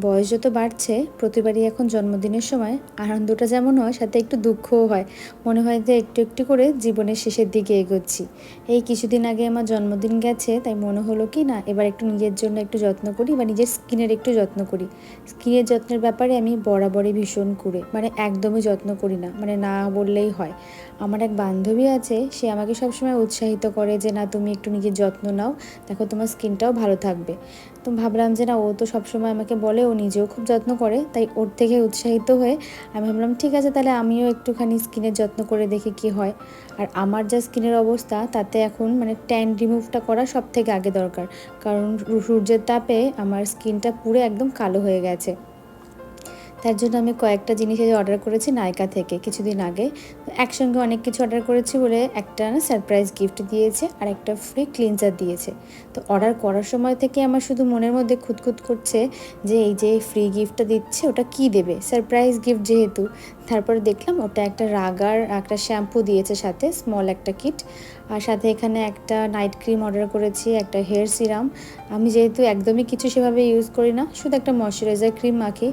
বয়স যত বাড়ছে, প্রতিবারই এখন জন্মদিনের সময় আনন্দটা যেমন হয়, সাথে একটু দুঃখও হয়। মনে হয় যে একটু একটু করে জীবনের শেষের দিকে এগোচ্ছি। এই কিছুদিন আগে আমার জন্মদিন গেছে, তাই মনে হলো কি না, এবার একটু নিজের জন্য একটু যত্ন করি বা নিজের স্কিনের একটু যত্ন করি। স্কিনের যত্নের ব্যাপারে আমি বরাবরই ভীষণ করে মানে একদমই যত্ন করি না মানে না বললেই হয়। আমার এক বান্ধবী আছে, সে আমাকে সবসময় উৎসাহিত করে যে, না, তুমি একটু নিজের যত্ন নাও, দেখো তোমার স্কিনটাও ভালো থাকবে। তো ভাবলাম যে না, ও তো সবসময় আমাকে বলে, ও নিজেও খুব যত্ন করে, তাই ওর থেকে উৎসাহিত হয়ে আমি ভাবলাম, ঠিক আছে, তাহলে আমিও একটুখানি স্কিনের যত্ন করে দেখি কি হয়। আর আমার যা স্কিনের অবস্থা, তাতে এখন মানে ট্যান রিমুভটা করা সব থেকে আগে দরকার। কারণ সূর্যের তাপে আমার স্কিনটা পুরো একদম কালো হয়ে গেছে। তার জন্য আমি কয়েকটা জিনিস অর্ডার করেছি নায়কা থেকে কিছুদিন আগে। একসঙ্গে অনেক কিছু অর্ডার করেছি বলে একটা না সারপ্রাইজ গিফট দিয়েছে আর একটা ফ্রি ক্লিনজার দিয়েছে। তো অর্ডার করার সময় থেকে আমার শুধু মনের মধ্যে খুঁতখুত করছে যে এই যে ফ্রি গিফটটা দিচ্ছে, ওটা কি দেবে? সারপ্রাইজ গিফট যেহেতু। তারপরে দেখলাম ওটা একটা রাগার, একটা শ্যাম্পু দিয়েছে সাথে স্মল একটা কিট আর সাথে এখানে একটা নাইট ক্রিম অর্ডার করেছি, একটা হেয়ার সিরাম আমি যেহেতু একদমই কিছু সেভাবে ইউজ করি না, শুধু একটা ময়শ্চারাইজার ক্রিম মাখি।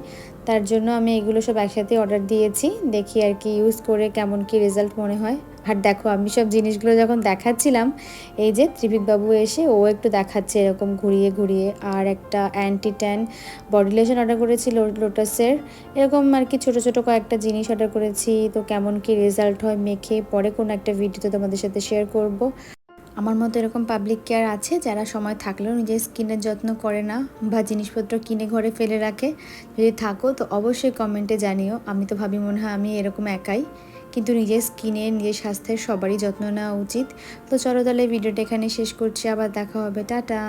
তার জন্য আমি এগুলো সব একসাথে অর্ডার দিয়েছি। দেখি আর কি ইউজ করে কেমন কি রেজাল্ট মনে হয়। আর দেখো, আমি সব জিনিসগুলো যখন দেখাচ্ছিলাম, এই যে ত্রিপিকবাবু এসে ও একটু দেখাচ্ছে এরকম ঘুরিয়ে ঘুরিয়ে। আর একটা anti tan body lotion order করেছি লোটাসের এরকম আর কি ছোটো ছোটো কয়েকটা জিনিস অর্ডার করেছি। তো কেমন কি রেজাল্ট হয়, মেখে পরে কোনো একটা ভিডিওতে তোমাদের সাথে শেয়ার করব। আমার মতো এরকম পাবলিক কেয়ার আছে, যারা সময় থাকলেও নিজের স্কিনের যত্ন করে না বা জিনিসপত্র কিনে ঘরে ফেলে রাখে। যদি থাকো তো অবশ্যই কমেন্টে জানিও। আমি তো ভাবি মনে হয় আমি এরকম একাই। কিন্তু নিজের স্কিনের নিজের স্বাস্থ্যের সবারই যত্ন নেওয়া উচিত। তো চলো তাহলে ভিডিওটা এখানে শেষ করছি। আবার দেখা হবে। টাটা!